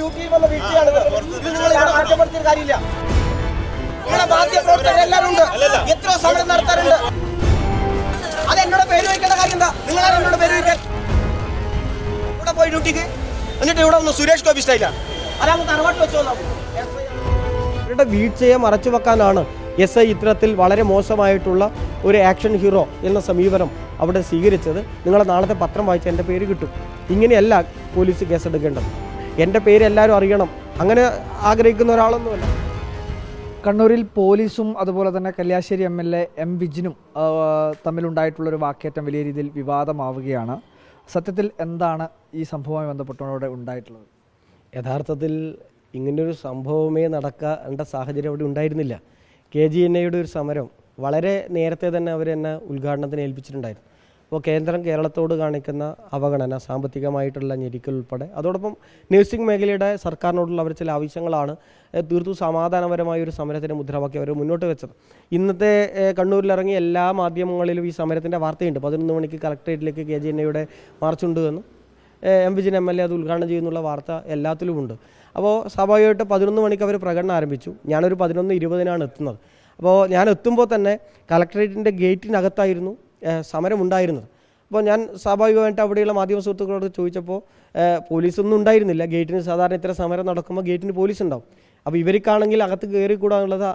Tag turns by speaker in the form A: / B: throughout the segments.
A: ഡ്യൂട്ടിയിൽ വന്ന വീഴ്ചയാണിത് ഇത്. നിങ്ങൾ ഇവിടെ മാറ്റപ്പെടുത്തിയ കാര്യമില്ല. ഇവിടെ മാധ്യമ പ്രവർത്തകരെല്ലാവരും ഉണ്ട്. എത്ര സമരം നടത്താറുണ്ട്. അത് എന്നോട് പേര് വയ്ക്കേണ്ട കാര്യം എന്താ നിങ്ങളാണ് എന്നോട് പേര് വയ്ക്കാൻ ഇവിടെ പോയി ഡ്യൂട്ടിക്ക്? എന്നിട്ട് ഇവിടെ ഒന്ന് സുരേഷ് ഗോപി സ്റ്റൈലാണ് അതങ്ങ് തറവാട്ട് വെച്ചോ ഇവരുടെ വീഴ്ചയെ മറച്ചു വെക്കാനാണ് എസ് ഐ ഇത്തരത്തിൽ വളരെ മോശമായിട്ടുള്ള ഒരു ആക്ഷൻ ഹീറോ എന്ന സമീപനം അവിടെ സ്വീകരിച്ചത്. നിങ്ങളെ നാളത്തെ പത്രം വായിച്ച എന്റെ പേര് കിട്ടും. ഇങ്ങനെയല്ല പോലീസ് കേസെടുക്കേണ്ടത്. എന്റെ പേര് എല്ലാവരും അറിയണം. അങ്ങനെ ആഗ്രഹിക്കുന്ന ഒരാളൊന്നുമല്ല.
B: കണ്ണൂരിൽ പോലീസും അതുപോലെ തന്നെ Kalliasseri M L A M വിജിനും തമ്മിലുണ്ടായിട്ടുള്ളൊരു വാക്കേറ്റം വലിയ രീതിയിൽ വിവാദമാവുകയാണ്. സത്യത്തിൽ എന്താണ് ഈ സംഭവവുമായി ബന്ധപ്പെട്ടുകൊണ്ട് ഉണ്ടായിട്ടുള്ളത്?
A: യഥാർത്ഥത്തിൽ ഇങ്ങനൊരു സംഭവമേ നടക്കേണ്ട സാഹചര്യം അവിടെ ഉണ്ടായിരുന്നില്ല. കെ ജി എൻ എയുടെ ഒരു സമരം വളരെ നേരത്തെ തന്നെ അവർ എന്നെ ഉദ്ഘാടനത്തിന് ഏൽപ്പിച്ചിട്ടുണ്ടായിരുന്നു. അപ്പോൾ കേന്ദ്രം കേരളത്തോട് കാണിക്കുന്ന അവഗണന സാമ്പത്തികമായിട്ടുള്ള ഞെരുക്കൽ ഉൾപ്പെടെ. അതോടൊപ്പം നഴ്സിംഗ് മേഖലയുടെ സർക്കാരിനോടുള്ള അവർ ചില ആവശ്യങ്ങളാണ്. തീർത്തും സമാധാനപരമായ ഒരു സമരത്തിന് മുദ്രാവാക്യം അവർ മുന്നോട്ട് വെച്ചത്. ഇന്നത്തെ കണ്ണൂരിലിറങ്ങി എല്ലാ മാധ്യമങ്ങളിലും ഈ സമരത്തിന്റെ വാർത്തയുണ്ട്. പതിനൊന്ന് മണിക്ക് കളക്ട്രേറ്റിലേക്ക് കെ ജി എൻ എയുടെ മാർച്ചുണ്ട് M Vijin M L A അത് ഉദ്ഘാടനം ചെയ്യുന്നുള്ള വാർത്ത എല്ലാത്തിലുമുണ്ട്. അപ്പോൾ സ്വാഭാവികമായിട്ട് പതിനൊന്ന് മണിക്ക് അവർ പ്രകടനം ആരംഭിച്ചു. ഞാനൊരു പതിനൊന്ന് ഇരുപതിനാണ് എത്തുന്നത്. അപ്പോൾ ഞാൻ എത്തുമ്പോൾ തന്നെ കളക്ട്രേറ്റിന്റെ ഗേറ്റിനകത്തായിരുന്നു ഏഹ് സമരം ഉണ്ടായിരുന്നത് അപ്പോൾ ഞാൻ സ്വാഭാവികമായിട്ട് അവിടെയുള്ള മാധ്യമ സുഹൃത്തുക്കളോട് ചോദിച്ചപ്പോൾ പോലീസൊന്നും ഉണ്ടായിരുന്നില്ല. ഗേറ്റിന് സാധാരണ ഇത്ര സമരം നടക്കുമ്പോൾ ഗേറ്റിന് പോലീസ് ഉണ്ടാവും അപ്പോൾ ഇവർക്കാണെങ്കിൽ അകത്ത് കയറി കൂടാനുള്ളത്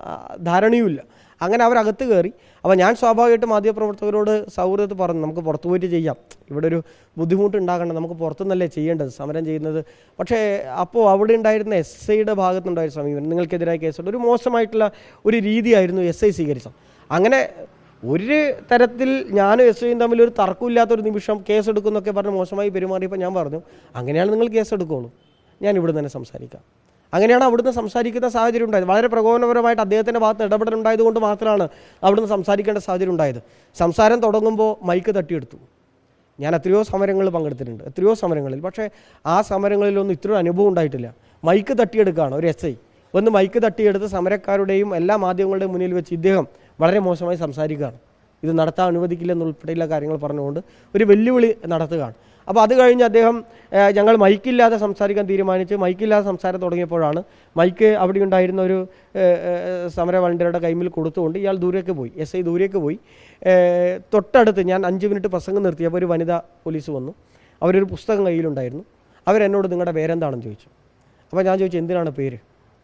A: ധാരണയുമില്ല. അങ്ങനെ അവരകത്ത് കയറി. അപ്പോൾ ഞാൻ സ്വാഭാവികമായിട്ട് മാധ്യമപ്രവർത്തകരോട് സൗഹൃദത്തിൽ പറഞ്ഞു നമുക്ക് പുറത്തു പോയിട്ട് ചെയ്യാം. ഇവിടെ ഒരു ബുദ്ധിമുട്ട് ഉണ്ടാകണ്ട നമുക്ക് പുറത്തുനിന്നല്ലേ ചെയ്യേണ്ടത് സമരം ചെയ്യുന്നത്? പക്ഷേ അപ്പോൾ അവിടെ ഉണ്ടായിരുന്ന എസ് ഐയുടെ ഭാഗത്തുനിന്നുണ്ടായ സമീപനം നിങ്ങൾക്കെതിരായ കേസുണ്ട്. ഒരു മോശമായിട്ടുള്ള ഒരു രീതിയായിരുന്നു എസ് ഐ സ്വീകരിച്ചത്. അങ്ങനെ ഒരു തരത്തിൽ ഞാനും എസ് തമ്മിൽ ഒരു തർക്കമില്ലാത്തൊരു നിമിഷം കേസ് എടുക്കുന്നൊക്കെ പറഞ്ഞ് മോശമായി പെരുമാറിയപ്പോൾ ഞാൻ പറഞ്ഞു അങ്ങനെയാണ് നിങ്ങൾ കേസ് എടുക്കുകയുള്ളൂ ഞാൻ ഇവിടെ തന്നെ സംസാരിക്കാം. അങ്ങനെയാണ് അവിടുന്ന് സംസാരിക്കുന്ന സാഹചര്യം ഉണ്ടായത്. വളരെ പ്രകോപനപരമായിട്ട് അദ്ദേഹത്തിന്റെ ഭാഗത്ത് ഇടപെടൽ ഉണ്ടായതുകൊണ്ട് മാത്രമാണ് അവിടുന്ന് സംസാരിക്കേണ്ട സാഹചര്യം ഉണ്ടായത്. സംസാരം തുടങ്ങുമ്പോൾ മൈക്ക് തട്ടിയെടുത്തു. ഞാൻ എത്രയോ സമരങ്ങളിൽ പങ്കെടുത്തിട്ടുണ്ട് എത്രയോ സമരങ്ങളിൽ. പക്ഷേ ആ സമരങ്ങളിലൊന്നും ഇത്രയും അനുഭവം ഉണ്ടായിട്ടില്ല. മൈക്ക് തട്ടിയെടുക്കുകയാണ് ഒരു എസ് ഐ. ഒന്ന് മൈക്ക് തട്ടിയെടുത്ത് സമരക്കാരുടെയും എല്ലാ മാധ്യമങ്ങളുടെയും മുന്നിൽ വെച്ച് ഇദ്ദേഹം വളരെ മോശമായി സംസാരിക്കുകയാണ്. ഇത് നടത്താൻ അനുവദിക്കില്ലെന്നുൾപ്പെടെയുള്ള കാര്യങ്ങൾ പറഞ്ഞുകൊണ്ട് ഒരു വെല്ലുവിളി നടത്തുകയാണ്. അപ്പോൾ അത് കഴിഞ്ഞ് അദ്ദേഹം ഞങ്ങൾ മൈക്കില്ലാതെ സംസാരിക്കാൻ തീരുമാനിച്ച് മൈക്കില്ലാതെ സംസാരം തുടങ്ങിയപ്പോഴാണ് മൈക്ക് അവിടെ ഉണ്ടായിരുന്ന ഒരു സമര വളണ്ടിയറുടെ കൈമിൽ കൊടുത്തുകൊണ്ട് ഇയാൾ ദൂരേക്ക് പോയി എസ് ഐ ദൂരേക്ക് പോയി. തൊട്ടടുത്ത് ഞാൻ അഞ്ച് മിനിറ്റ് പ്രസംഗം നിർത്തിയപ്പോൾ ഒരു വനിതാ പോലീസ് വന്നു. അവരൊരു പുസ്തകം കയ്യിലുണ്ടായിരുന്നു. അവരെന്നോട് നിങ്ങളുടെ പേരെന്താണെന്ന് ചോദിച്ചു. അപ്പോൾ ഞാൻ ചോദിച്ചു എന്തിനാണ് പേര്?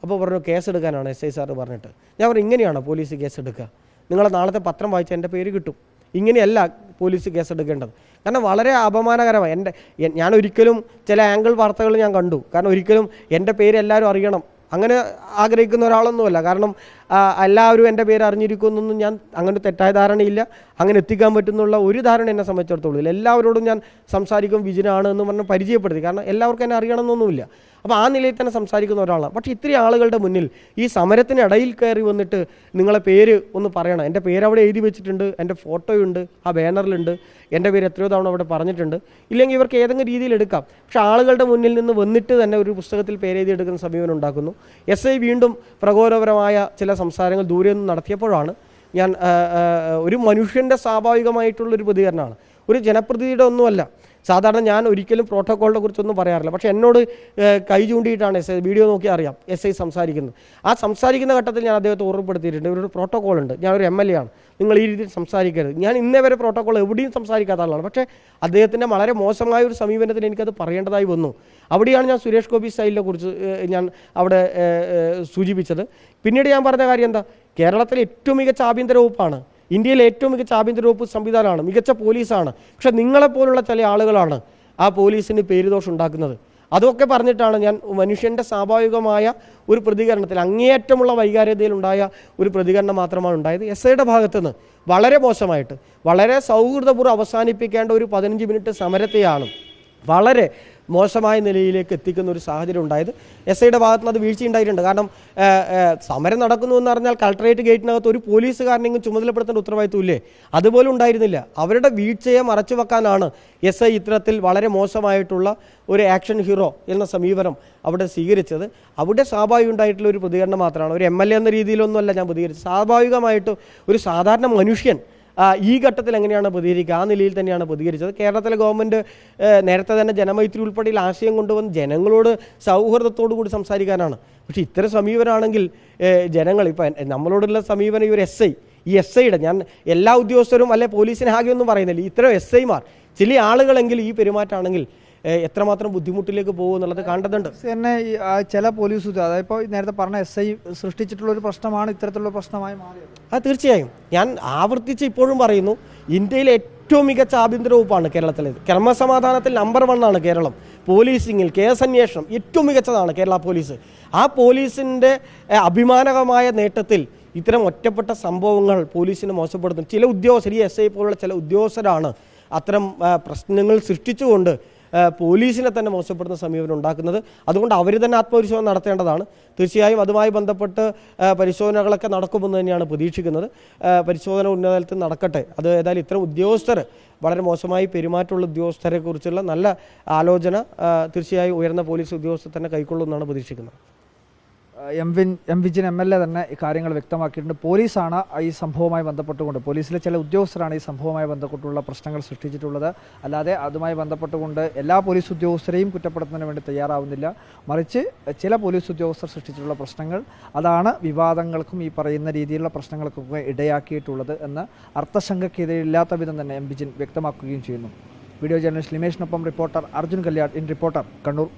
A: അപ്പോൾ പറഞ്ഞു കേസ് എടുക്കാനാണ് എസ് ഐ സാറ് പറഞ്ഞിട്ട്. ഞാൻ പറഞ്ഞു ഇങ്ങനെയാണോ പോലീസ് കേസ് എടുക്കുക? നിങ്ങളെ നാളത്തെ പത്രം വായിച്ചാൽ എന്റെ പേര് കിട്ടും. ഇങ്ങനെയല്ല പോലീസ് കേസ് എടുക്കേണ്ടത് കാരണം വളരെ അപമാനകരമായി. എന്റെ ഞാൻ ഒരിക്കലും ചില ആംഗിൾ വാർത്തകൾ ഞാൻ കണ്ടു. കാരണം ഒരിക്കലും എന്റെ പേര് എല്ലാവരും അറിയണം. അങ്ങനെ ആഗ്രഹിക്കുന്ന ഒരാളൊന്നുമല്ല. കാരണം എല്ലാവരും എന്റെ പേര് അറിഞ്ഞിരിക്കുമെന്നൊന്നും ഞാൻ അങ്ങനെ തെറ്റായ ധാരണയില്ല. അങ്ങനെ എത്തിക്കാൻ പറ്റുന്നുള്ള ഒരു ധാരണ എന്നെ സംബന്ധിച്ചിടത്തോളം എല്ലാവരോടും ഞാൻ സംസാരിക്കും വിജിനാണ് എന്ന് പറഞ്ഞ് പരിചയപ്പെടുത്തി. കാരണം എല്ലാവർക്കും എന്നെ അറിയണമെന്നൊന്നുമില്ല. അപ്പോൾ ആ നിലയിൽ തന്നെ സംസാരിക്കുന്ന ഒരാളാണ് പക്ഷേ ഇത്രയും ആളുകളുടെ മുന്നിൽ ഈ സമരത്തിനിടയിൽ കയറി വന്നിട്ട് നിങ്ങളെ പേര് ഒന്ന് പറയണം. എന്റെ പേര് അവിടെ എഴുതി വെച്ചിട്ടുണ്ട് എന്റെ ഫോട്ടോയുണ്ട് ആ ബാനറിലുണ്ട് എന്റെ പേര് എത്രയോ തവണ അവിടെ പറഞ്ഞിട്ടുണ്ട്. ഇല്ലെങ്കിൽ ഇവർക്ക് ഏതെങ്കിലും രീതിയിൽ എടുക്കാം. പക്ഷേ ആളുകളുടെ മുന്നിൽ നിന്ന് വന്നിട്ട് തന്നെ ഒരു പുസ്തകത്തിൽ പേരെഴുതി എടുക്കുന്ന സമീപനം ഉണ്ടാക്കുന്നു. എസ് ഐ വീണ്ടും പ്രകോപനപരമായ ചില സംസാരങ്ങൾ ദൂരെ നിന്ന് നടത്തിയപ്പോഴാണ് ഞാൻ ഒരു മനുഷ്യന്റെ സ്വാഭാവികമായിട്ടുള്ളൊരു പ്രതികരണമാണ്. ഒരു ജനപ്രതിനിധിയുടെ ഒന്നുമല്ല. സാധാരണ ഞാൻ ഒരിക്കലും പ്രോട്ടോക്കോളിനെ കുറിച്ചൊന്നും പറയാറില്ല. പക്ഷേ എന്നോട് കൈ ചൂണ്ടിയിട്ടാണ് എസ് ഐ വീഡിയോ നോക്കി അറിയാം എസ് ഐ സംസാരിക്കുന്നത്. ആ സംസാരിക്കുന്ന ഘട്ടത്തിൽ ഞാൻ അദ്ദേഹത്തെ ഓർമ്മപ്പെടുത്തിയിട്ടുണ്ട്. ഒരു പ്രോട്ടോക്കോൾ ഉണ്ട്. ഞാൻ ഒരു എം എൽ എ ആണ്. നിങ്ങൾ ഈ രീതിയിൽ സംസാരിക്കരുത്. ഞാൻ ഇന്നേ വരെ പ്രോട്ടോക്കോൾ എവിടെയും സംസാരിക്കാത്ത ആളാണ്. പക്ഷേ അദ്ദേഹത്തിന്റെ വളരെ മോശമായ ഒരു സമീപനത്തിന് എനിക്കത് പറയേണ്ടതായി വന്നു. അവിടെയാണ് ഞാൻ സുരേഷ് ഗോപി സ്റ്റൈലിനെ കുറിച്ച് ഞാൻ അവിടെ സൂചിപ്പിച്ചത്. പിന്നീട് ഞാൻ പറഞ്ഞ കാര്യം എന്താ? കേരളത്തിലെ ഏറ്റവും മികച്ച ആഭ്യന്തര വകുപ്പാണ്. ഇന്ത്യയിലെ ഏറ്റവും മികച്ച ആഭ്യന്തര വകുപ്പ് സംവിധാനമാണ് മികച്ച പോലീസാണ്. പക്ഷെ നിങ്ങളെപ്പോലുള്ള ചില ആളുകളാണ് ആ പോലീസിന് പേരുദോഷം ഉണ്ടാക്കുന്നത്. അതൊക്കെ പറഞ്ഞിട്ടാണ് ഞാൻ മനുഷ്യന്റെ സ്വാഭാവികമായ ഒരു പ്രതികരണത്തിൽ അങ്ങേയറ്റമുള്ള വൈകാര്യതയിലുണ്ടായ ഒരു പ്രതികരണം മാത്രമാണ് ഉണ്ടായത്. എസ് ഐയുടെ ഭാഗത്തുനിന്ന് വളരെ മോശമായിട്ട് വളരെ സൗഹൃദപൂർവം അവസാനിപ്പിക്കേണ്ട ഒരു പതിനഞ്ച് മിനിറ്റ് സമരത്തെയാണ് വളരെ മോശമായ നിലയിലേക്ക് എത്തിക്കുന്ന ഒരു സാഹചര്യം ഉണ്ടായത് എസ് ഐയുടെ ഭാഗത്ത് നിന്ന് അത് വീഴ്ച ഉണ്ടായിട്ടുണ്ട്. കാരണം സമരം നടക്കുന്നു എന്ന് പറഞ്ഞാൽ കളക്ടറേറ്റ് ഗേറ്റിനകത്ത് ഒരു പോലീസുകാരനെങ്കിലും ചുമതലപ്പെടുത്തേണ്ട ഉത്തരവാദിത്വം ഇല്ലേ അതുപോലെ ഉണ്ടായിരുന്നില്ല. അവരുടെ വീഴ്ചയെ മറച്ചു വെക്കാനാണ് എസ് ഐ ഇത്തരത്തിൽ വളരെ മോശമായിട്ടുള്ള ഒരു ആക്ഷൻ ഹീറോ എന്ന സമീപനം അവിടെ സ്വീകരിച്ചത്. അവിടെ സ്വാഭാവികം ഉണ്ടായിട്ടുള്ള ഒരു പ്രതികരണം മാത്രമാണ്. ഒരു എം എൽ എ എന്ന രീതിയിലൊന്നുമല്ല ഞാൻ പ്രതികരിച്ചത്. സ്വാഭാവികമായിട്ട് ഒരു സാധാരണ മനുഷ്യൻ ഈ ഘട്ടത്തിൽ എങ്ങനെയാണ് പ്രതികരിക്കുക? ആ നിലയിൽ തന്നെയാണ് പ്രതികരിച്ചത്. കേരളത്തിലെ ഗവൺമെന്റ് നേരത്തെ തന്നെ ജനമൈത്രി ഉൾപ്പെടെയുള്ള ആശയം കൊണ്ടുവന്ന് ജനങ്ങളോട് സൗഹൃദത്തോടു കൂടി സംസാരിക്കാനാണ്. പക്ഷേ ഇത്തരം സമീപനാണെങ്കിൽ ജനങ്ങൾ ഇപ്പം നമ്മളോടുള്ള സമീപനം ഈ ഒരു എസ് ഐ. ഈ എസ് ഐയുടെ ഞാൻ എല്ലാ ഉദ്യോഗസ്ഥരും അല്ലെ പോലീസിനെ ആകെ ഒന്നും പറയുന്നില്ല. ഇത്തരം എസ് ഐമാർ. ചില ആളുകളെങ്കിൽ ഈ പെരുമാറ്റമാണെങ്കിൽ എത്രമാത്രം ബുദ്ധിമുട്ടിലേക്ക് പോകും എന്നുള്ളത് കണ്ടതുണ്ട്.
B: തന്നെ ചില പോലീസ് അതായത് ഇപ്പോൾ നേരത്തെ പറഞ്ഞ എസ് ഐ സൃഷ്ടിച്ചിട്ടുള്ള ഒരു പ്രശ്നമാണ് ഇത്തരത്തിലുള്ള പ്രശ്നമായി മാറിയത്.
A: അത് തീർച്ചയായും. ഞാൻ ആവർത്തിച്ച് ഇപ്പോഴും പറയുന്നു ഇന്ത്യയിലെ ഏറ്റവും മികച്ച ആഭ്യന്തര വകുപ്പാണ് കേരളത്തിലേത് ക്രമസമാധാനത്തിൽ നമ്പർ വൺ ആണ് കേരളം. പോലീസിങ്ങിൽ കേസ് അന്വേഷണം ഏറ്റവും മികച്ചതാണ് കേരള പോലീസ്. ആ പോലീസിന്റെ അഭിമാനകമായ അഭിമാനകരമായ നേട്ടത്തിൽ ഇത്തരം ഒറ്റപ്പെട്ട സംഭവങ്ങൾ പോലീസിനെ മോശപ്പെടുത്തുന്നു. ചില ഉദ്യോഗസ്ഥർ ഈ എസ് ഐ പോലുള്ള ചില ഉദ്യോഗസ്ഥരാണ് അത്തരം പ്രശ്നങ്ങൾ സൃഷ്ടിച്ചുകൊണ്ട് പോലീസിനെ തന്നെ മോശപ്പെടുന്ന സമീപനം ഉണ്ടാക്കുന്നത്. അതുകൊണ്ട് അവർ തന്നെ ആത്മപരിശോധന നടത്തേണ്ടതാണ്. തീർച്ചയായും അതുമായി ബന്ധപ്പെട്ട് പരിശോധനകളൊക്കെ നടക്കുമെന്ന് തന്നെയാണ് പ്രതീക്ഷിക്കുന്നത്. പരിശോധന ഉന്നതലത്തിൽ നടക്കട്ടെ. അത് ഏതായാലും ഇത്തരം ഉദ്യോഗസ്ഥർ വളരെ മോശമായി പെരുമാറ്റമുള്ള ഉദ്യോഗസ്ഥരെക്കുറിച്ചുള്ള നല്ല ആലോചന തീർച്ചയായും ഉയർന്ന പോലീസ് ഉദ്യോഗസ്ഥർ തന്നെ കൈക്കൊള്ളുമെന്നാണ് പ്രതീക്ഷിക്കുന്നത്.
B: M win M Vijin M L A തന്നെ കാര്യങ്ങൾ വ്യക്തമാക്കിയിട്ടുണ്ട്. പോലീസാണ് ഈ സംഭവവുമായി ബന്ധപ്പെട്ടുകൊണ്ട് പോലീസിലെ ചില ഉദ്യോഗസ്ഥരാണ് ഈ സംഭവവുമായി ബന്ധപ്പെട്ടുള്ള പ്രശ്നങ്ങൾ സൃഷ്ടിച്ചിട്ടുള്ളത്. അല്ലാതെ അതുമായി ബന്ധപ്പെട്ടുകൊണ്ട് എല്ലാ പോലീസ് ഉദ്യോഗസ്ഥരെയും കുറ്റപ്പെടുത്തുന്നതിന് വേണ്ടി തയ്യാറാവുന്നില്ല. മറിച്ച് ചില പോലീസ് ഉദ്യോഗസ്ഥർ സൃഷ്ടിച്ചിട്ടുള്ള പ്രശ്നങ്ങൾ അതാണ് വിവാദങ്ങൾക്കും ഈ പറയുന്ന രീതിയിലുള്ള പ്രശ്നങ്ങൾക്കൊക്കെ ഇടയാക്കിയിട്ടുള്ളത് എന്ന് അർത്ഥശങ്കക്കെതിരില്ലാത്ത വിധം തന്നെ എം വിജിൻ വ്യക്തമാക്കുകയും ചെയ്യുന്നു. Video journalist ലിമേഷിനൊപ്പം reporter Arjun Kalyan in reporter Kannur.